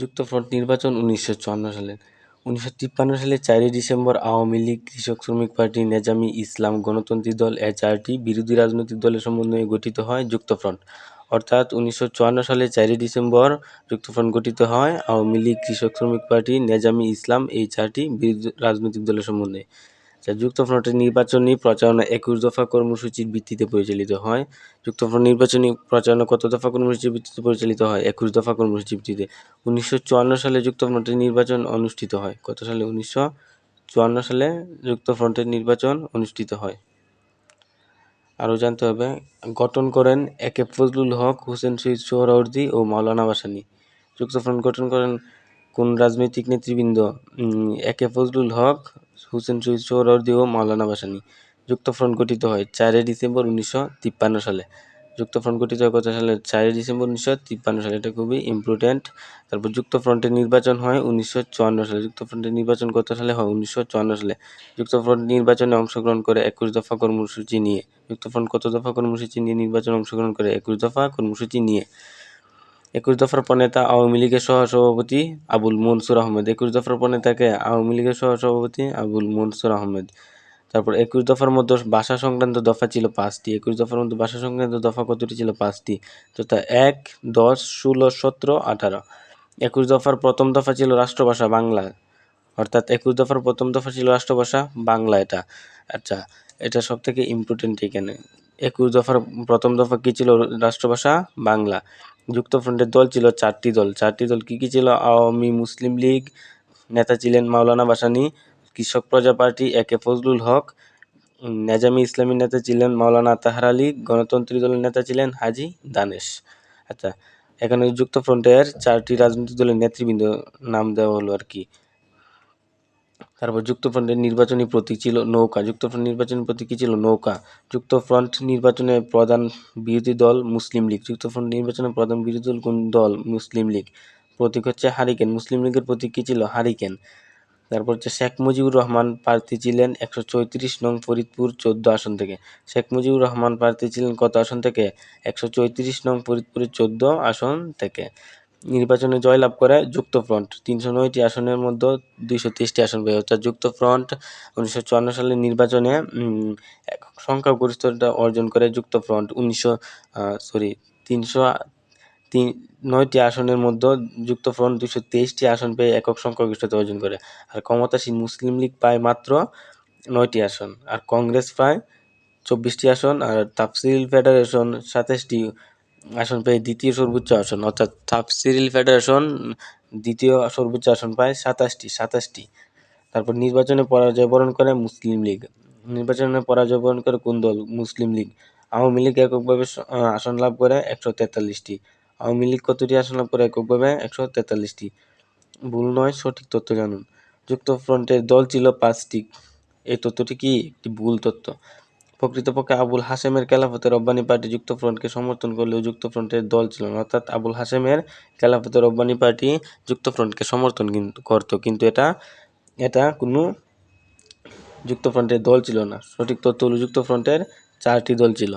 যুক্তফ্রন্ট নির্বাচন উনিশশো চুয়ান্ন সালের উনিশশো তিপ্পান্ন সালের চারই ডিসেম্বর আওয়ামী লীগ, কৃষক শ্রমিক পার্টি, নেজামি ইসলাম গণতন্ত্রী দল এ চারটি বিরোধী রাজনৈতিক দলের সমন্বয়ে গঠিত হয় যুক্তফ্রন্ট। অর্থাৎ উনিশশো চুয়ান্ন সালের চারই ডিসেম্বর যুক্তফ্রন্ট গঠিত হয় আওয়ামী লীগ, কৃষক শ্রমিক পার্টি, নেজামি ইসলাম এই চারটি বিরোধী রাজনৈতিক দলের সমন্বয়ে। যা যুক্তফ্রন্টের নির্বাচনী প্রচারণা একুশ দফা কর্মসূচির ভিত্তিতে পরিচালিত হয়। যুক্তফ্রন্ট নির্বাচনী প্রচারণা কত দফা কর্মসূচির ভিত্তিতে পরিচালিত হয়? একুশ দফা কর্মসূচির ভিত্তিতে। উনিশশো চুয়ান্ন সালে যুক্তফ্রন্টের নির্বাচন অনুষ্ঠিত হয়। কত সালে? উনিশশো চুয়ান্ন সালে যুক্তফ্রন্টের নির্বাচন অনুষ্ঠিত হয়। আরও জানতে হবে, গঠন করেন একে ফজলুল হক, হোসেন শহীদ সোহরাওয়ার্দী ও মাওলানা ভাসানী। যুক্তফ্রন্ট গঠন করেন কোন রাজনৈতিক নেতৃবৃন্দ? একে ফজলুল হক হুসেন সোহরাওয়ার্দী ও মাওলানা ভাসানী। যুক্তফ্রন্ট গঠিত হয় চারই ডিসেম্বর উনিশশো তিপ্পান্ন সালে। যুক্তফ্রন্ট গঠিত হয় কত সালে? চারই ডিসেম্বর উনিশশো তিপ্পান্ন সালে। এটা খুবই ইম্পর্টেন্ট তারপর যুক্তফ্রন্টের নির্বাচন হয় উনিশশো চুয়ান্ন সালে। যুক্তফ্রন্টের নির্বাচন কত সালে? হয় উনিশশো চুয়ান্ন সালে। যুক্তফ্রন্ট নির্বাচনে অংশগ্রহণ করে একুশ দফা কর্মসূচি নিয়ে। যুক্তফ্রন্ট কত দফা কর্মসূচি নিয়ে নির্বাচনে অংশগ্রহণ করে একুশ দফা কর্মসূচি নিয়ে। একুশ দফার প্রণেতা আওয়ামী লীগের সহসভাপতি আবুল মনসুর আহমেদ। একুশ দফার প্রণেতাকে আওয়ামী লীগের সহসভাপতি আবুল মনসুর আহমেদ। তারপর একুশ দফার মধ্যে ভাষা সংক্রান্ত দফা ছিল পাঁচটি। একুশ দফার মধ্যে ভাষা সংক্রান্ত দফা কতটি ছিল? পাঁচটি। তথা এক, দশ, ষোলো, সতেরো, আঠারো। একুশ দফার প্রথম দফা ছিল রাষ্ট্রভাষা, বাংলা। অর্থাৎ একুশ দফার প্রথম দফা ছিল রাষ্ট্রভাষা, বাংলা এটা। আচ্ছা এটা সব থেকে ইম্পর্টেন্ট এখানে। একুশ দফার প্রথম দফা কী ছিল? রাষ্ট্রভাষা, বাংলা। যুক্তফ্রন্টের দল ছিল চারটি দল। চারটি দল কী কী ছিল? আওয়ামী মুসলিম লীগ, নেতা ছিলেন Maulana Bhasani Krishak Praja party, A K Fazlul Haq, Nezami Islami নেতা ছিলেন মাওলানা তাহার আলী, গণতন্ত্রী দলের নেতা ছিলেন হাজি দানেশ। আচ্ছা এখানে যুক্তফ্রন্টের চারটি রাজনৈতিক দলের নেতৃবৃন্দ নাম দেওয়া হলো আর কি। তারপর যুক্তফ্রন্টের নির্বাচনী প্রতীক ছিল নৌকা। যুক্তফ্রন্ট নির্বাচনী প্রতীক কী ছিল? নৌকা। যুক্তফ্রন্ট নির্বাচনে প্রধান বিরোধী দল মুসলিম লীগ। যুক্তফ্রন্ট নির্বাচনে প্রধান বিরোধী দল কোন দল? মুসলিম লীগ। প্রতীক হচ্ছে হারিকেন। মুসলিম লীগের প্রতীক কী ছিল? হারিকেন। তারপর হচ্ছে শেখ মুজিবুর রহমান প্রার্থী ছিলেন একশো চৌত্রিশ নং ফরিদপুর চোদ্দ আসন থেকে। শেখ মুজিবুর রহমান প্রার্থী ছিলেন কত আসন থেকে? একশো চৌত্রিশ নং ফরিদপুরের চোদ্দ আসন থেকে। নির্বাচনে জয়লাভ করে যুক্তফ্রন্ট তিনশো নয়টি আসনের মধ্যে দুইশো তেইশটি আসন পেয়ে, অর্থাৎ যুক্তফ্রন্ট উনিশশো চুয়ান্ন সালের নির্বাচনে সংখ্যাগরিষ্ঠতা অর্জন করে যুক্তফ্রন্ট উনিশশো সরি তিনশো, তিন, নয়টি আসনের মধ্যে যুক্তফ্রন্ট দুশো তেইশটি আসন পেয়ে একক সংখ্যাগরিষ্ঠতা অর্জন করে। আর ক্ষমতাসীন মুসলিম লীগ পায় মাত্র নয়টি আসন। আর কংগ্রেস পায় চব্বিশটি আসন। আর তাফসিল ফেডারেশন সাতাশটি আসন পেয়ে দ্বিতীয় সর্বোচ্চ আসন, অর্থাৎ তাফসিল ফেডারেশন দ্বিতীয় সর্বোচ্চ আসন পায় সাতাশটি সাতাশটি। তারপর নির্বাচনে পরাজয় বরণ করে মুসলিম লীগ। নির্বাচনে পরাজয় বরণ করে কোন দল? মুসলিম লীগ। আওয়ামী লীগ এককভাবে আসন লাভ করে একশো তেতাল্লিশটি। আওয়ামী লীগ কতটি আসন লাভ করে এককভাবে একশো তেতাল্লিশটি? ভুল নয়, সঠিক তথ্য জানুন। যুক্তফ্রন্টের দল ছিল পাঁচটি। এই তথ্যটি কি? একটি ভুল তথ্য। প্রকৃতপক্ষে আবুল হাসেমের খেলাফতের রব্বানি পার্টি যুক্তফ্রন্টকে সমর্থন করলেও যুক্তফ্রন্টের দল ছিল না। অর্থাৎ আবুল হাসেমের খেলাফতের রব্বানি পার্টি যুক্তফ্রন্টকে সমর্থন কিন্তু করতো, কিন্তু এটা এটা কোনো যুক্তফ্রন্টের দল ছিল না। সঠিক তথ্য হলো যুক্তফ্রন্টের চারটি দল ছিল।